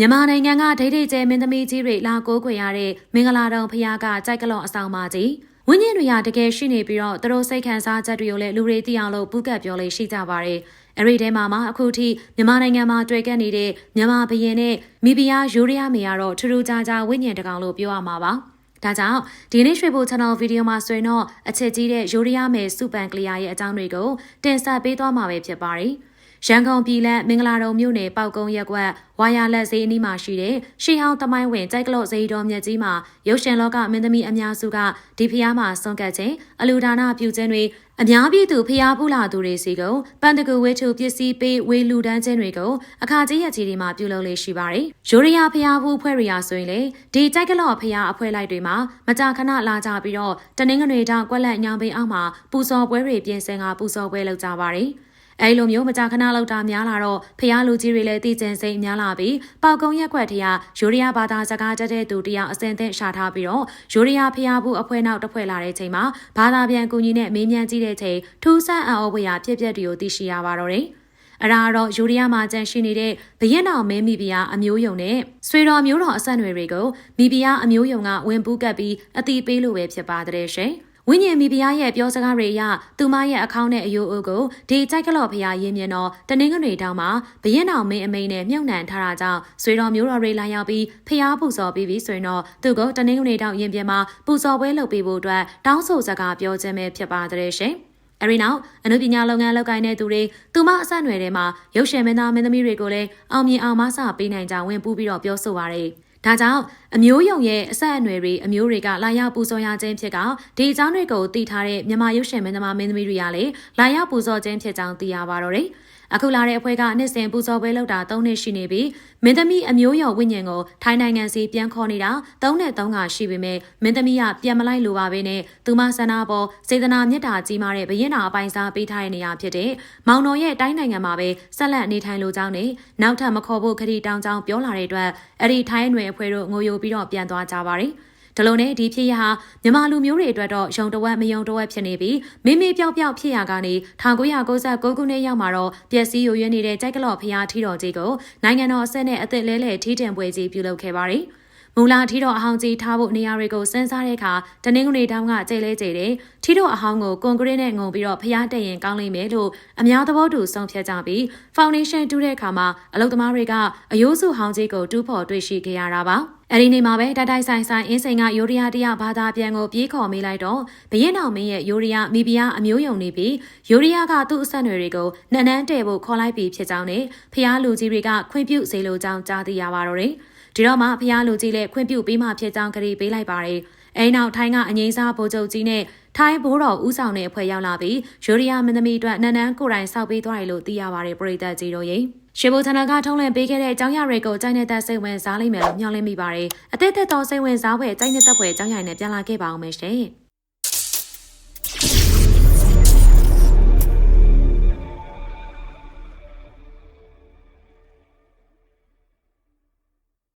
မြန်မာနိုင်ငံကဒိဋ္ဌိကျဲမင်းသမီးကြီးတွေလာကိုးခွေရတဲ့မင်္ဂလာတုံဖရားကကြိုက်ကလော့အဆောင်ပါကြီးဝင်းညင်တွေကတကယ်ရှိနေပြီးတော့သူတို့စိတ်ခံစားချက်တွေကိုလည်းလူတွေသိအောင်လို့ပူးကပ်ပြောလေးရှိကြပါတယ်အဲ့ဒီထဲမှာမှအခုထိမြန်မာနိုင်ငံမှာတွေ့ကပ်နေတဲ့မြန်မာဘရင်နဲ့မိဖုရားယူရီးယားမေကတော့ထူးထူးခြားခြားဝိညာဉ်တကောင်လို့ပြောရမှာပါဒါကြောင့်ဒီနေ့ရွှေဘို channel ဗီဒီယိုမှာဆိုရင်တော့အချက်ကြီးတဲ့ယူရီးယားမယ်စုပန်ကလီယာရဲ့အကြောင်းတွေကိုတင်ဆက်ပေးသွားမှာပဲဖြစ်ပါတယ်။ ရန်ကုန်ပြည်လက်မင်္ဂလာတုံမြို့နယ်ပေါကုံရက်ကွက်ဝါယာလက်ဈေးအနီးမှာရှိတဲ့ရှေးဟောင်းသမိုင်းဝင်ကြိုက်ကလော့ဈေးတော်မြတ်ကြီးမှာရုပ်ရှင်လောကမင်းသမီးအများစုကဒီဖျားမှာစွန့်ကပ်ခြင်းအလူဒါနာပြုခြင်းတွေအများပြည်သူဖျားဖူးလာသူတွေစီကပန်တကူဝဲထုပစ္စည်းပေးဝေလူဒန်းခြင်းတွေကိုအခါကြီးရက်ကြီးတွေမှာပြုလုပ်လေးရှိပါတယ်။ရိုးရယာဖျားဖူးဖွဲ့ရရာဆိုရင်လေဒီကြိုက်ကလော့ဖျားအဖွဲ့လိုက်တွေမှာမကြာခဏလာကြပြီးတော့တနင်္ဂနွေတောင်ကွက်လက်ညောင်ပင်အောက်မှာပူဇော်ပွဲတွေပြင်ဆင်ကပူဇော်ပွဲလုပ်ကြပါတယ်။ အဲလိုမျိုးမကြာခဏလောက်တာများလာတော့ဖះလူကြီးတွေလည်းတည်ကျင်စိတ်များလာပြီးပေါကုံရက်ွက်ထရယူရီးယားဘာသာစကားတက်တဲ့သူတယောက်အစင်သင့်ရှာထားပြီးတော့ယူရီးယားဖះဘူးအဖွဲနောက်တစ်ဖွဲ့လာတဲ့ချိန်မှာဘာသာပြန်ကူညီနဲ့မေးမြန်းကြည့်တဲ့ချိန်ထူးဆန်းအံ့ဩဖွယ်ရာဖြစ်ပျက်တွေကိုသိရှိရပါတော့တယ်အရာတော့ယူရီးယားမှာကျန်ရှိနေတဲ့ဘရင်တော်မင်းမိဖုရားအမျိုးယုံနဲ့ဆွေတော်မျိုးတော်အဆက်အနွယ်တွေကိုမိဖုရားအမျိုးယုံကဝင်ပူးကပ်ပြီးအတိပေးလို့ပဲဖြစ်ပါတဲ့ရှင်။ ဝိညာဉ်မိဖုရားရဲ့ပြောစကားတွေအရသူမရဲ့အကောင့်နဲ့အယိုးအိုးကိုဒီကြိုက်ကလော့ဖုရားရင်းမြင်တော့တနင်္ဂနွေတောင်မှာဘရင်တော်မင်းအမိန်နဲ့မြုပ်နှံထားတာကြောင့်ဆွေတော်မျိုးတော်တွေလာရောက်ပြီးဖုရားပူဇော်ပြီးပြီဆိုရင်တော့သူကတနင်္ဂနွေတောင်ရင်ပြင်မှာပူဇော်ပွဲလုပ်ပေးဖို့အတွက်တောင်းဆိုစကားပြောခြင်းပဲဖြစ်ပါတဲ့ရှင်။အဲဒီနောက်အနုပညာလုပ်ငန်းလုပ်ကိုင်တဲ့သူတွေသူမအဆက်အနွယ်တွေမှာရုပ်ရှင်မင်းသားမင်းသမီးတွေကိုလည်းအောင်မြင်အောင်မဆပေးနိုင်ကြဝင်ပူးပြီးတော့ပြောဆိုပါရယ်။ ဒါကြောင့်အမျိုးယုံရဲ့အဆက်အနွယ်တွေအမျိုးတွေကလာရောက်ပူဇော်ရခြင်းဖြစ်ကဒီအကြောင်းတွေကိုသိထားတဲ့မြန်မာရုပ်ရှင်မင်းသမမင်းသမီးတွေကလည်းလာရောက်ပူဇော်ခြင်းဖြစ်ကြောင်းသိရပါတော့တယ်။အခုလာတဲ့အဖွဲ့ကနှစ်စဉ်ပူဇော်ပွဲလုပ်တာ၃နှစ်ရှိနေပြီးမင်းသမီးအမျိုးရော်ဝိညာဉ်ကိုထိုင်းနိုင်ငံစီပြန်ခေါ်နေတာ၃နဲ့၃ကရှိပေမဲ့မင်းသမီးကပြန်မလိုက်လိုပါပဲနဲ့သူမဆန္ဒပေါ်စေတနာမေတ္တာကြီးမားတဲ့ဘရင်တော်အပိုင်စားပေးထားတဲ့နေရာဖြစ်တဲ့မောင်တော်ရဲ့တိုင်းနိုင်ငံမှာပဲဆက်လက်နေထိုင်လိုကြောင်းနဲ့နောက်ထပ်မခေါ်ဖို့ခရီးတောင်းကြောင်းပြောလာတဲ့အတွက်အဲ့ဒီထိုင်းနယ်အဖွဲ့တို့ငိုယိုပြီးတော့ပြန်သွားကြပါတယ်။ ဒါလိုနဲ့ဒီဖြစ်ရဟာမြန်မာလူမျိုးတွေအတွက်တော့ယုံတဝက်မယုံတဝက်ဖြစ်နေပြီးမိမိပြောက်ပြောက်ဖြစ်ရကနေ1996ခုနှစ်ရောက်မှာတော့ပျက်စီးယိုယွင်းနေတဲ့ကြိုက်ကလော့ဖျားထီတော်ကြီးကိုနိုင်ငံတော်အဆက်နဲ့အသက်လဲလှယ်ထီးတင်ပွဲကြီးပြုလုပ်ခဲ့ပါတယ်။မူလာထီတော်အဟောင်းကြီးထားဖို့နေရာတွေကိုစမ်းစားတဲ့အခါတနင်္ဂနွေတောင်ကကြိတ်လဲကြိတ်တယ်ထီတော်အဟောင်းကိုကွန်ကရစ်နဲ့ငုံပြီးတော့ဖျားတက်ရင်ကောင်းလိမ့်မယ်လို့အများသဘောတူဆုံးဖြတ်ကြပြီးဖောင်ဒေးရှင်းတူးတဲ့အခါမှာအလုပ်သမားတွေကအယိုးစုဟောင်းကြီးကိုတူးဖော်တွေ့ရှိခဲ့ရတာပါ အဲ့ဒီနေ့မှာပဲတိုက်တိုက်ဆိုင်ဆိုင်အင်းစိန်ကယိုရီးယားတရားဘာသာပြန်ကိုပြေးခေါ်မေးလိုက်တော့ဘရင်တော်မင်းရဲ့ယိုရီးယားမိဖုရားအမျိုးယုံနေပြီးယိုရီးယားကသူ့အဆက်အနွယ်တွေကိုနှံနှန်းတဲဖို့ခေါ်လိုက်ပြီးဖြစ်ကြောင်းနဲ့ဖျားလူကြီးတွေကခွင့်ပြုစေလိုကြောင်းကြားသိရပါတော့တယ်။ဒီတော့မှဖះလူကြီးလည်းခွင့်ပြုပေးမှဖြစ်ကြောင်းကတိပေးလိုက်ပါတယ်။အဲနောက်ထိုင်းကအငိမ့်စားဗိုလ်ချုပ်ကြီးနဲ့ထိုင်းဘိုးတော်ဦးဆောင်တဲ့အဖွဲ့ရောက်လာပြီးယူရီးယားမင်းသမီးအတွက်နန်းနန်းကိုယ်တိုင်စောက်ပေးသွားတယ်လို့သိရပါတယ်ပြည်သက်ကြီးတို့ရေ။ ရှေဘိုထနာကထုံးလန့်ပေးခဲ့တဲ့အကြောင်းအရာတွေကိုကြိုက်နေတဲ့စိတ်ဝင်စားလိမ့်မယ်လို့မျှော်လင့်မိပါတယ်။အသက်သက်သောစိတ်ဝင်စားဖွယ်ကြိုက်နေတဲ့ဖွယ်အကြောင်းအရာနဲ့ပြန်လာခဲ့ပါအောင်မယ်ရှင်။